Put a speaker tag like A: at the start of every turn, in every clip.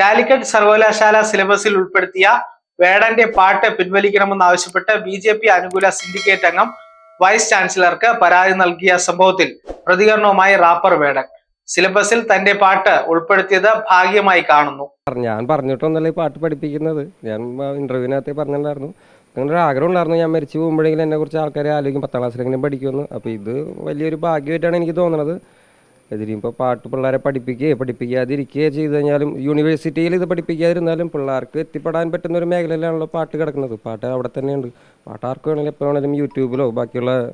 A: കാലിക്കറ്റ് സർവകലാശാല സിലബസിൽ ഉൾപ്പെടുത്തിയ വേടന്റെ പാട്ട് പിൻവലിക്കണമെന്നാവശ്യപ്പെട്ട് ബി ജെ പി അനുകൂല സിൻഡിക്കേറ്റ് അംഗം വൈസ് ചാൻസലർക്ക് പരാതി നൽകിയ സംഭവത്തിൽ പ്രതികരണവുമായി റാപ്പർ വേടൻ. സിലബസിൽ തന്റെ പാട്ട് ഉൾപ്പെടുത്തിയത് ഭാഗ്യമായി കാണുന്നു.
B: ഞാൻ പറഞ്ഞിട്ടൊന്നല്ല ഈ പാട്ട് പഠിപ്പിക്കുന്നത്. ഞാൻ ഇന്റർവ്യൂവിനകത്ത് പറഞ്ഞിട്ടുണ്ടായിരുന്നു. അങ്ങനെ ഒരു ആഗ്രഹം ഉണ്ടായിരുന്നു. ഞാൻ മരിച്ചു പോകുമ്പോഴെങ്കിലും എന്നെ കുറിച്ച് ആൾക്കാരെ ആലോചിക്കും. പത്താം ക്ലാസ്സിലെങ്കിലും പഠിക്കുമെന്ന്. അപ്പോൾ ഇത് വലിയൊരു ഭാഗ്യമായിട്ടാണ് എനിക്ക് തോന്നുന്നത് ഇതിനിപ്പോൾ പാട്ട് പിള്ളേരെ പഠിപ്പിക്കുകയോ പഠിപ്പിക്കാതിരിക്കുകയോ ചെയ്തു കഴിഞ്ഞാലും യൂണിവേഴ്സിറ്റിയിൽ ഇത് പഠിപ്പിക്കാതിരുന്നാലും പിള്ളേർക്ക് എത്തിപ്പെടാൻ പറ്റുന്ന ഒരു മേഖലയിലാണല്ലോ പാട്ട് കിടക്കുന്നത്. പാട്ട് അവിടെ തന്നെയുണ്ട്. പാട്ട് ആർക്ക് വേണമെങ്കിലും എപ്പോൾ വേണമെങ്കിലും യൂട്യൂബിലോ ബാക്കിയുള്ള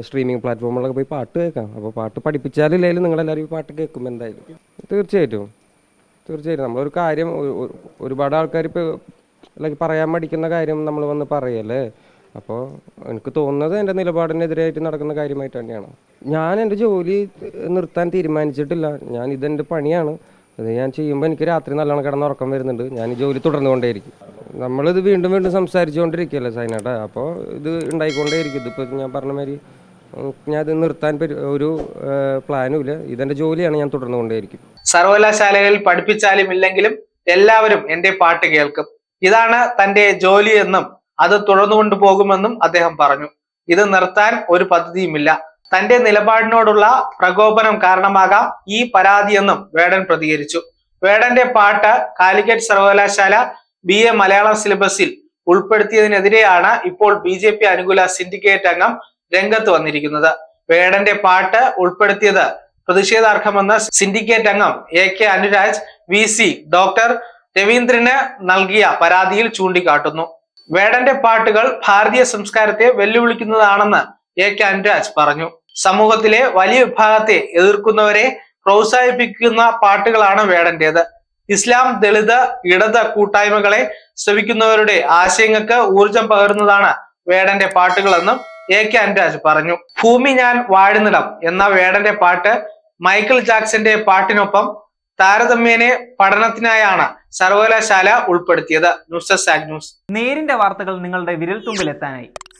B: സ്ട്രീമിംഗ് പ്ലാറ്റ്ഫോമുകളൊക്കെ പോയി പാട്ട് കേൾക്കാം. അപ്പോൾ പാട്ട് പഠിപ്പിച്ചാലില്ലെങ്കിലും നിങ്ങളെല്ലാവരും ഈ പാട്ട് കേൾക്കും എന്തായാലും. തീർച്ചയായിട്ടും. തീർച്ചയായിട്ടും. നമ്മളൊരു കാര്യം ഒരു- ഒരു- ഒരുപാട് ആൾക്കാർ ഇപ്പോൾ അല്ലെങ്കിൽ പറയാൻ മടിക്കുന്ന കാര്യം നമ്മൾ വന്ന് പറയല്ലേ? അപ്പോൾ എനിക്ക് തോന്നുന്നത് എന്റെ നിലപാടിനെതിരായിട്ട് നടക്കുന്ന കാര്യമായിട്ട് തന്നെയാണ്. ഞാൻ എന്റെ ജോലി നിർത്താൻ തീരുമാനിച്ചിട്ടില്ല. ഞാൻ ഇതെന്റെ പണിയാണ്. അത് ഞാൻ ചെയ്യുമ്പോൾ എനിക്ക് രാത്രി നല്ലോണം കിടന്ന് ഉറക്കം വരുന്നുണ്ട്. ഞാൻ ഈ ജോലി തുടർന്നുകൊണ്ടേയിരിക്കും. നമ്മളിത് വീണ്ടും വീണ്ടും സംസാരിച്ചുകൊണ്ടിരിക്കുകയല്ലേ സൈനേട്ടാ? അപ്പോൾ ഇത് ഉണ്ടായിക്കൊണ്ടേയിരിക്കും. ഇതിപ്പോൾ ഞാൻ പറഞ്ഞ മാതിരി ഞാൻ ഇത് നിർത്താൻ ഒരു പ്ലാനും ഇല്ല ജോലിയാണ് ഞാൻ തുടർന്നുകൊണ്ടേയിരിക്കും.
A: സർവകലാശാലകളിൽ പഠിപ്പിച്ചാലും ഇല്ലെങ്കിലും എല്ലാവരും എന്റെ പാട്ട് കേൾക്കും. ഇതാണ് തന്റെ ജോലി എന്നും അത് തുടർന്നുകൊണ്ടു പോകുമെന്നും അദ്ദേഹം പറഞ്ഞു. ഇത് നിർത്താൻ ഒരു പദ്ധതിയുമില്ല. തന്റെ നിലപാടിനോടുള്ള പ്രകോപനം കാരണമാകാം ഈ പരാതിയെന്നും വേടൻ പ്രതികരിച്ചു. വേടന്റെ പാട്ട് കാലിക്കറ്റ് സർവകലാശാല ബി എ മലയാളം സിലബസിൽ ഉൾപ്പെടുത്തിയതിനെതിരെയാണ് ഇപ്പോൾ ബി ജെ പി അനുകൂല സിൻഡിക്കേറ്റ് അംഗം രംഗത്ത് വന്നിരിക്കുന്നത്. വേടന്റെ പാട്ട് ഉൾപ്പെടുത്തിയത് പ്രതിഷേധാർഹമെന്ന് സിൻഡിക്കേറ്റ് അംഗം A K Anuraj V C doctor രവീന്ദ്രന് നൽകിയ പരാതിയിൽ ചൂണ്ടിക്കാട്ടുന്നു. വേടന്റെ പാട്ടുകൾ ഭാരതീയ സംസ്കാരത്തെ വെല്ലുവിളിക്കുന്നതാണെന്ന് എ കെ അനുരാജ് പറഞ്ഞു. സമൂഹത്തിലെ വലിയ വിഭാഗത്തെ എതിർക്കുന്നവരെ പ്രോത്സാഹിപ്പിക്കുന്ന പാട്ടുകളാണ് വേടന്റേത്. ഇസ്ലാം ദളിത് ഇടത് കൂട്ടായ്മകളെ ശ്രമിക്കുന്നവരുടെ ആശയങ്ങൾക്ക് ഊർജം പകരുന്നതാണ് വേടന്റെ പാട്ടുകളെന്നും എ കെ അൻരാജ് പറഞ്ഞു. ഭൂമി ഞാൻ വാഴുന്നിടം എന്ന വേടന്റെ പാട്ട് മൈക്കിൾ ജാക്സന്റെ പാട്ടിനൊപ്പം താരതമ്യേനെ പഠനത്തിനായാണ് സർവകലാശാല ഉൾപ്പെടുത്തിയത്. News news.
C: നേരിന്റെ വാർത്തകൾ നിങ്ങളുടെ വിരൽത്തുമ്പിൽ എത്താനായി